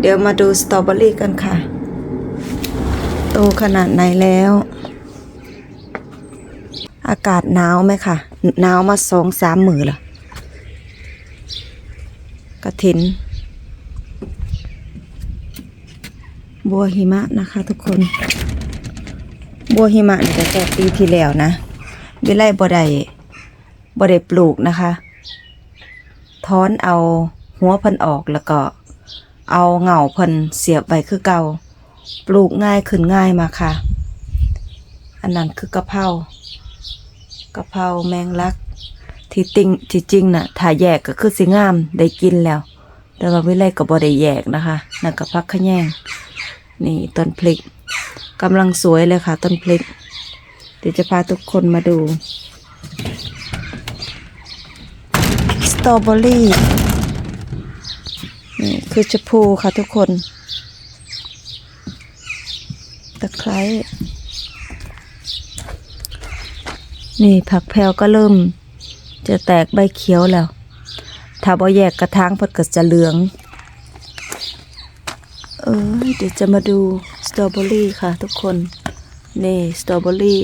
เดี๋ยวมาดูสตรอเบอรี่กันค่ะ โตขนาดไหนแล้ว อากาศหนาวไหมค่ะ หนาวมาสองสามมือละกระถิน บัวหิมะนะคะทุกคน บัวหิมะนี่ก็แต่ปีที่แล้วนะ วิไลบ่ได้บ่ได้ปลูกนะคะถอนเอาหัวพิ่นออกแล้วก็ เอาเหงาเพิ่นเสียบไว้คือเก่าปลูกง่ายขึ้นง่ายมาค่ะ อันนั้นคือกะเพรากะเพราแมงลัก ที่ติงที่จริงน่ะถ้าแยกก็คือสิงามได้กินแล้ว แต่ว่าวิไลก็บ่ได้แยกนะคะนั่นก็พักขะแยงนี่ต้นพริกกำลังสวยเลยค่ะต้นพริก เดี๋ยวจะพาทุกคนมาดู สตรอเบอรี่ คือชะพูค่ะทุกคน ตะไคร้ นี่ผักแพรวก็เริ่ม จะแตกใบเขียวแล้ว ถ้าบ่แยกกระถางพิ่นก็จะเหลือง เออเดี๋ยวจะมาดูสตรอเบอรี่ค่ะทุกคน นี่สตรอเบอรี่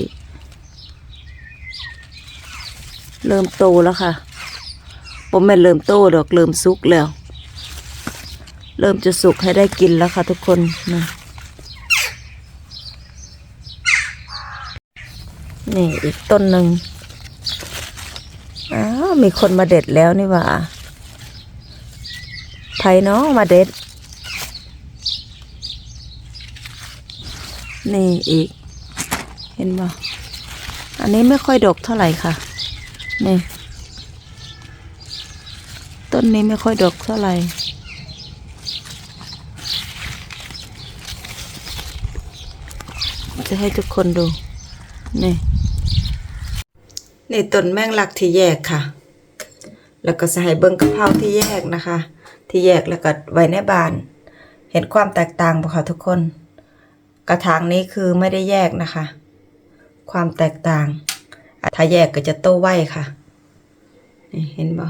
เริ่มโตแล้วค่ะผมไม่เริ่มโตดอกเริ่มสุกแล้ว เริ่มจะสุกให้ได้กินแล้วค่ะทุกคนนะนี่อีกต้นหนึ่งอ้าวมีคนมาเด็ดแล้วนี่ว่าไผ่น้องมาเด็ด นี่อีก เห็นบ่อันนี้ไม่ค่อยดกเท่าไหร่ค่ะ นี่ ต้นนี้ไม่ค่อยดกเท่าไหร่ จะให้ทุกคนดูนี่นี่ต้นแมงลักที่แยกค่ะ แล้วก็ให้เบิ้งกะเพราที่แยกนะคะ ที่แยกแล้วก็ไว้ในบาน เห็นความแตกต่างปะคะทุกคน กระถางนี้คือไม่ได้แยกนะคะ ความแตกต่าง ถ้าแยกก็จะโตไวค่ะ นี่เห็นบ่